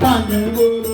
ਧੰਨ ਗੁਰੂ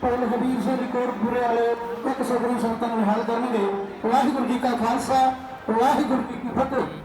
पुल हबीर सिंह रिकॉर्ड पूरे वाले एक सौ बीस संतान निहाल करेंगे वाहगुरु जी का खालसा वाहगुरु जी की फतेह